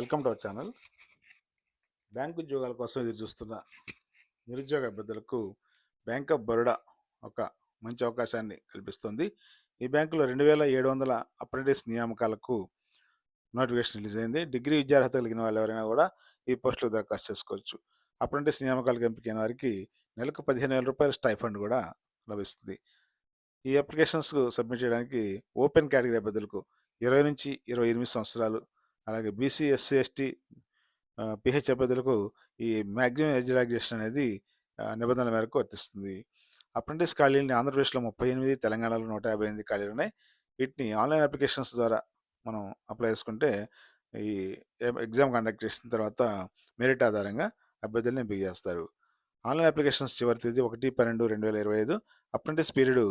Welcome to our channel. Bank ఉద్యోగాల కోసం ఎదురు చూస్తున్న నిరుద్యోగ అభ్యర్థులకు బ్యాంక్ ఆఫ్ బరోడా ఒక మంచి అవకాశాన్ని కల్పిస్తుంది. ఈ బ్యాంకులో రెండు వేల ఏడు వందల అప్రెంటిస్ నియామకాలకు నోటిఫికేషన్ రిలీజ్ అయింది. డిగ్రీ విద్యార్హత కలిగిన వాళ్ళు ఎవరైనా కూడా ఈ పోస్టులకు దరఖాస్తు చేసుకోవచ్చు. అప్రెంటిస్ నియామకాలకు ఎంపికైన వారికి నెలకు పదిహేను వేల రూపాయల స్టైఫండ్ కూడా లభిస్తుంది. ఈ అప్లికేషన్స్ సబ్మిట్ చేయడానికి ఓపెన్ కేటగిరీ అభ్యర్థులకు ఇరవై నుంచి ఇరవై ఎనిమిది సంవత్సరాలు అలాగే బీసీ ఎస్సీ ఎస్టీ పిహెచ్ అభ్యర్థులకు ఈ మ్యాక్సిమం ఏజ్ రిలాక్సేషన్ అనేది నిబంధనల మేరకు వర్తిస్తుంది. అప్రెంటిస్ ఖాళీలని ఆంధ్రప్రదేశ్లో ముప్పై ఎనిమిది తెలంగాణలో నూట యాభై ఎనిమిది ఖాళీలు ఉన్నాయి. వీటిని ఆన్లైన్ అప్లికేషన్స్ ద్వారా మనం అప్లై చేసుకుంటే ఈ ఎగ్జామ్ కండక్ట్ చేసిన తర్వాత మెరిట్ ఆధారంగా అభ్యర్థులను ఎంపిక చేస్తారు. ఆన్లైన్ అప్లికేషన్స్ చివరి తేదీ ఒకటి పన్నెండు రెండు వేల ఇరవై ఐదు అప్రెంటిస్ పీరియడ్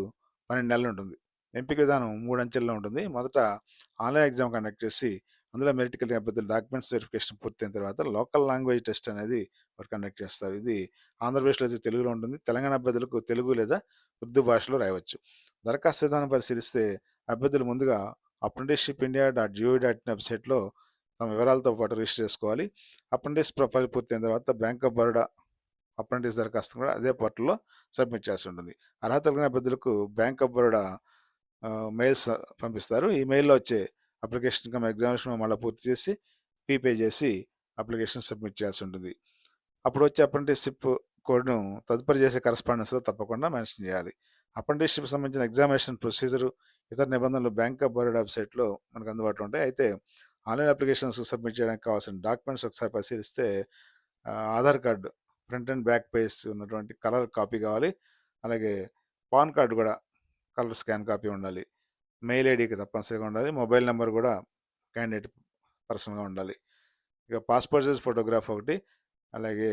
పన్నెండు నెలలు ఉంటుంది. ఎంపిక విధానం మూడు అంచెల్లో ఉంటుంది. మొదట ఆన్లైన్ ఎగ్జామ్ కండక్ట్ చేసి అందులో మెరిటికల్ కలిగిన అభ్యర్థులు డాక్యుమెంట్స్ వెరిఫికేషన్ పూర్తయిన తర్వాత లోకల్ లాంగ్వేజ్ టెస్ట్ అనేది వారు కండక్ట్ చేస్తారు. ఇది ఆంధ్రప్రదేశ్లో అయితే తెలుగులో ఉంటుంది. తెలంగాణ అభ్యర్థులకు తెలుగు లేదా ఉర్దూ భాషలో రాయవచ్చు. దరఖాస్తు విధానం పరిశీలిస్తే అభ్యర్థులు ముందుగా apprenticeship India dot gov dot in వెబ్సైట్లో తమ వివరాలతో పాటు రిజిస్టర్ చేసుకోవాలి. అప్రెంటిస్ ప్రొఫైల్ పూర్తయిన తర్వాత బ్యాంక్ ఆఫ్ బరోడా అప్రెంటిస్ దరఖాస్తు కూడా అదే పోర్టల్లో సబ్మిట్ చేసి ఉంటుంది. అర్హత కలిగిన అభ్యర్థులకు బ్యాంక్ ఆఫ్ బరోడా మెయిల్స్ పంపిస్తారు. ఈ మెయిల్లో వచ్చే అప్లికేషన్ కమ్ ఎగ్జామినేషన్ మళ్ళీ పూర్తి చేసి ఫీ పే చేసి అప్లికేషన్ సబ్మిట్ చేయాల్సి ఉంటుంది. అప్పుడు వచ్చే అప్రెంటిస్షిప్ కోడ్ను తదుపరి చేసే కరస్పాండెన్స్లో తప్పకుండా మెన్షన్ చేయాలి. అప్రెంటిస్షిప్ సంబంధించిన ఎగ్జామినేషన్ ప్రొసీజర్ ఇతర నిబంధనలు బ్యాంక్ ఆఫ్ బరోడా వెబ్సైట్లో మనకు అందుబాటులో ఉంటాయి. అయితే ఆన్లైన్ అప్లికేషన్స్ సబ్మిట్ చేయడానికి కావాల్సిన డాక్యుమెంట్స్ ఒకసారి పరిశీలిస్తే Aadhaar card front and back page ఉన్నటువంటి కలర్ కాపీ కావాలి. అలాగే పాన్ కార్డు కూడా కలర్ స్కాన్ కాపీ ఉండాలి. మెయిల్ ఐడికి తప్పనిసరిగా ఉండాలి. మొబైల్ నెంబర్ కూడా క్యాండిడేట్ పర్సన్గా ఉండాలి. ఇక పాస్పోర్ట్ సైజ్ ఫోటోగ్రాఫ్ ఒకటి అలాగే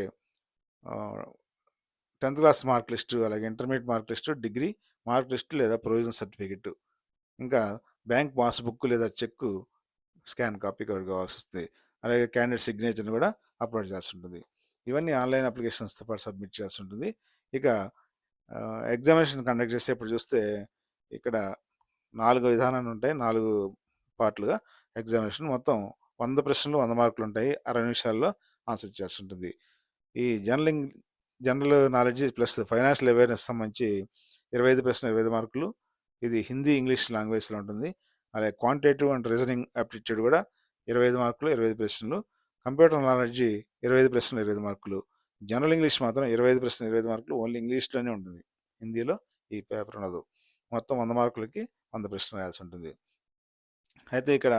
టెన్త్ క్లాస్ మార్క్ లిస్టు అలాగే intermediate mark list degree mark list లేదా ప్రొవిజన్ సర్టిఫికెట్ ఇంకా బ్యాంక్ పాస్బుక్ లేదా చెక్ స్కాన్ కాపీ కవర్ కావాల్సి వస్తుంది అలాగే క్యాండిడేట్ సిగ్నేచర్ని కూడా అప్లోడ్ చేయాల్సి ఉంటుంది. ఇవన్నీ ఆన్లైన్ అప్లికేషన్స్తో పాటు సబ్మిట్ చేయాల్సి ఉంటుంది. ఇక ఎగ్జామినేషన్ కండక్ట్ చేస్తే ఇప్పుడు చూస్తే ఇక్కడ నాలుగు విధానాలు ఉంటాయి. నాలుగు పార్ట్లుగా ఎగ్జామినేషన్ మొత్తం వంద ప్రశ్నలు వంద మార్కులు ఉంటాయి అరవై నిమిషాల్లో ఆన్సర్ చేయాల్సి ఉంటుంది ఈ general general knowledge plus financial awareness సంబంధించి ఇరవై ఐదు ప్రశ్నలు ఇరవై ఐదు మార్కులు. ఇది హిందీ ఇంగ్లీష్ లాంగ్వేజ్లో ఉంటుంది. అలాగే క్వాంటిటేటివ్ అండ్ రీజనింగ్ యాప్టిట్యూడ్ కూడా ఇరవై ఐదు మార్కులు ఇరవై ఐదు ప్రశ్నలు. కంప్యూటర్ నాలెడ్జ్ ఇరవై ఐదు ప్రశ్నలు ఇరవై ఐదు మార్కులు. జనరల్ ఇంగ్లీష్ మాత్రం ఇరవై ఐదు ప్రశ్నలు ఇరవై ఐదు మార్కులు ఓన్లీ ఇంగ్లీష్లోనే ఉంటుంది. హిందీలో ఈ పేపర్ ఉండదు. మొత్తం వంద మార్కులకి వంద ప్రశ్నలు రాయాల్సి ఉంటుంది. అయితే ఇక్కడ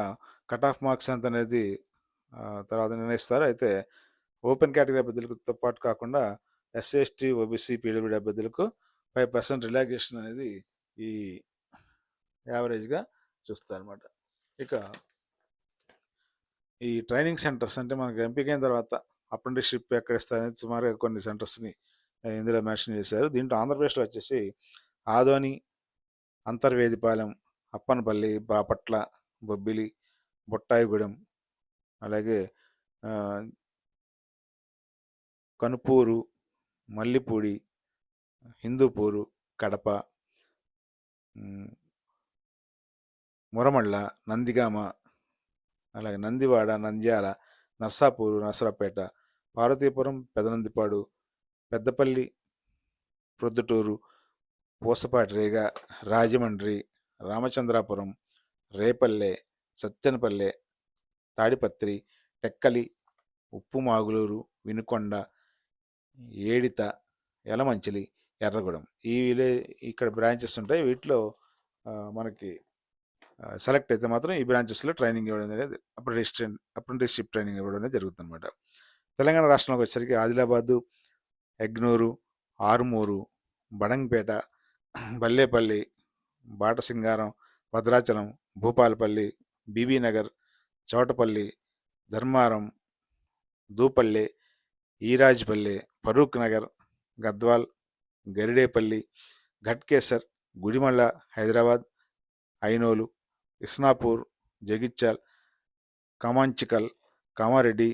కట్ ఆఫ్ మార్క్స్ ఎంత అనేది తర్వాత నిర్ణయిస్తారు. అయితే ఓపెన్ కేటగిరీ అభ్యర్థులతో పాటు కాకుండా ఎస్సీ ఎస్టీ ఓబీసీ పీడబ్ల్యూడీ అభ్యర్థులకు ఫైవ్ పర్సెంట్ రిలాక్సేషన్ అనేది ఈ యావరేజ్గా చూస్తారు అనమాట ఇక ఈ ట్రైనింగ్ సెంటర్స్ అంటే మనకి ఎంపికైన తర్వాత అప్రెంటిస్షిప్ ఎక్కడ ఇస్తారని సుమారుగా కొన్ని సెంటర్స్ని ఇందులో మెన్షన్ చేశారు. దీంట్లో ఆంధ్రప్రదేశ్లో వచ్చేసి ఆదోని అంతర్వేదిపాలెం అప్పనపల్లి బాపట్ల బొబ్బిలి బొట్టాయిగూడెం అలాగే కనుపూరు మల్లిపూడి హిందూపూరు కడప మురమళ్ళ నందిగామ అలాగే నందివాడ నంద్యాల నర్సాపూరు నర్సరాపేట పార్వతీపురం పెదనందిపాడు పెద్దపల్లి ప్రొద్దుటూరు పూసపాటి రేగ రాజమండ్రి రామచంద్రాపురం రేపల్లె సత్తెనపల్లె తాడిపత్రి టెక్కలి ఉప్పుమాగులూరు వినుకొండ ఏడిత యలమంచిలి ఎర్రగూడెం. ఈ విలే ఇక్కడ బ్రాంచెస్ ఉంటాయి. వీటిలో మనకి సెలెక్ట్ అయితే మాత్రం ఈ బ్రాంచెస్లో ట్రైనింగ్ ఇవ్వడం అనేది అప్రెంటిస్ అప్రెంటిస్షిప్ ట్రైనింగ్ ఇవ్వడం అనేది జరుగుతుందన్నమాట. తెలంగాణ రాష్ట్రంలోకి వచ్చేసరికి ఆదిలాబాదు ఎగ్నూరు ఆరుమూరు బడంగపేట బల్లేపల్లి బాటసింగారం భద్రాచలం భూపాలపల్లి బీబీనగర్ చౌటపల్లి ధర్మారం దూపల్లి ఈరాజ్పల్లి ఫరూక్ నగర్ గద్వాల్ గరిడేపల్లి ఘట్కేసర్ గుడిమల్ల హైదరాబాద్ ఐనోలు ఇస్నాపూర్ జగిత్యాల్ కమాంచికల్ కామారెడ్డి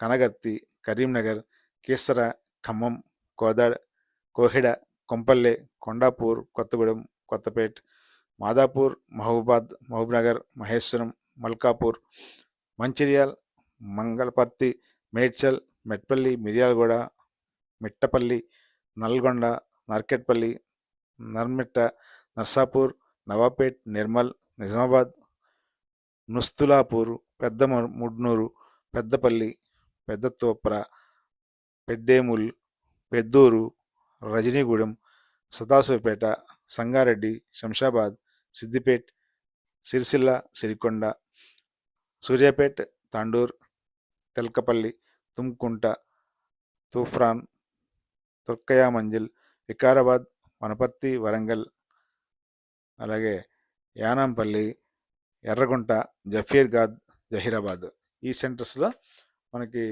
కనగర్తి కరీంనగర్ కేసర ఖమ్మం కోదాడ్ కోహిడ కొంపల్లె కొండాపూర్ కొత్తగూడెం కొత్తపేట్ మాదాపూర్ మహబూబాద్ మహబూబ్నగర్ మహేశ్వరం మల్కాపూర్ మంచిర్యాల్ మంగళపర్తి మేడ్చల్ మెట్పల్లి మిర్యాలగూడ మిట్టపల్లి నల్గొండ నర్కెట్పల్లి నర్మిట్ట నర్సాపూర్ నవాపేట్ నిర్మల్ నిజామాబాద్ నుస్తులాపూర్ పెద్ద ముడ్నూరు పెద్దపల్లి పెద్ద తోప్ర పెద్దేముల్ పెద్దూరు రజనీగూడెం సదాశివపేట సంగారెడ్డి శంషాబాద్ సిద్దిపేట్ సిరిసిల్ల సిరికొండ సూర్యాపేట్ తాండూర్ తెల్కపల్లి తుమ్కుంట తూఫ్రాన్ తుర్కయా మంజిల్ వికారాబాద్ వనపర్తి వరంగల్ అలాగే యానాంపల్లి ఎర్రగుంట జఫీర్గాద్ జహీరాబాద్. ఈ సెంటర్స్లో మనకి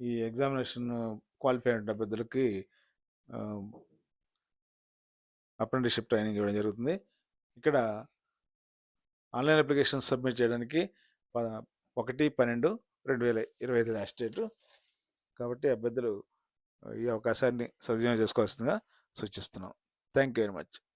ఈ ఎగ్జామినేషన్ క్వాలిఫై అయిన అభ్యర్థులకి అప్రెంటిషిప్ ట్రైనింగ్ ఇవ్వడం జరుగుతుంది. ఇక్కడ ఆన్లైన్ అప్లికేషన్ సబ్మిట్ చేయడానికి ప- ఒకటి పన్నెండు రెండు వేల ఇరవై ఐదు లాస్ట్ డేటు కాబట్టి అభ్యర్థులు ఈ అవకాశాన్ని సద్వినియోగం చేసుకోవాల్సిందిగా సూచిస్తున్నాం. Thank you very much